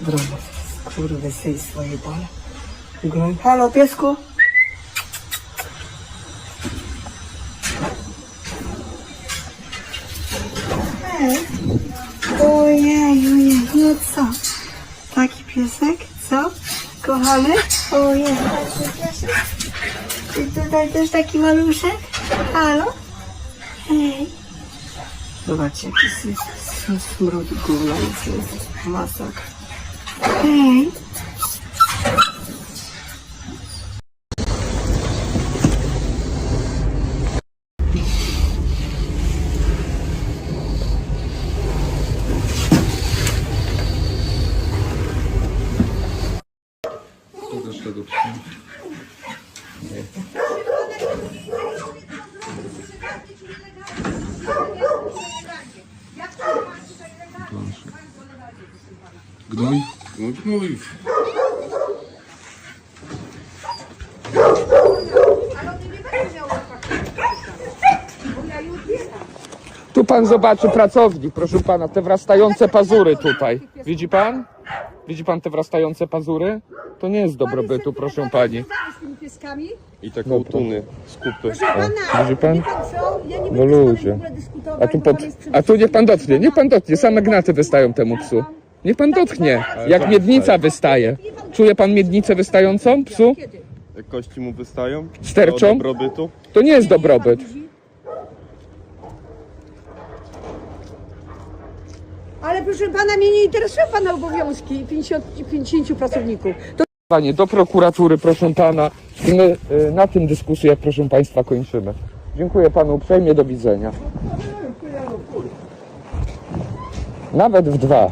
Drogo, kurwy, syj swoje pole. Groń. Halo, piesku? Ej. Ojej, ojej, no co? Taki piesek, co? Kochany? Ojej, taki piesek. I tutaj też taki maluszek? Halo? Hej. Zobaczcie, jaki smród gówna jest. Masakra. Hej. Gnój? Gnój, gnój. Tu pan zobaczy pracownik, proszę pana, te wrastające pazury tutaj. Widzi pan? Widzi pan te wrastające pazury? To nie jest dobrobytu, proszę pani. z tymi pieskami? I te kołtuny, skupy. Proszę pana, Widzi pan? Ja nie No będę z panem w ogóle dyskutować, A tu, bo pod, pan jest a tu niech pan dotknie, niech pan dotknie, same gnaty wystają temu psu. Niech pan dotknie, jak miednica wystaje. Czuje pan miednicę wystającą psu? Jak kości mu wystają? Sterczą? Do dobrobytu? To nie jest dobrobyt. Ale proszę pana, mnie nie interesują pana obowiązki 50, 50 pracowników. To Panie, do prokuratury, proszę pana. I my y, na tym dyskusję, proszę państwa, kończymy. Dziękuję panu uprzejmie, do widzenia. Nawet w dwa.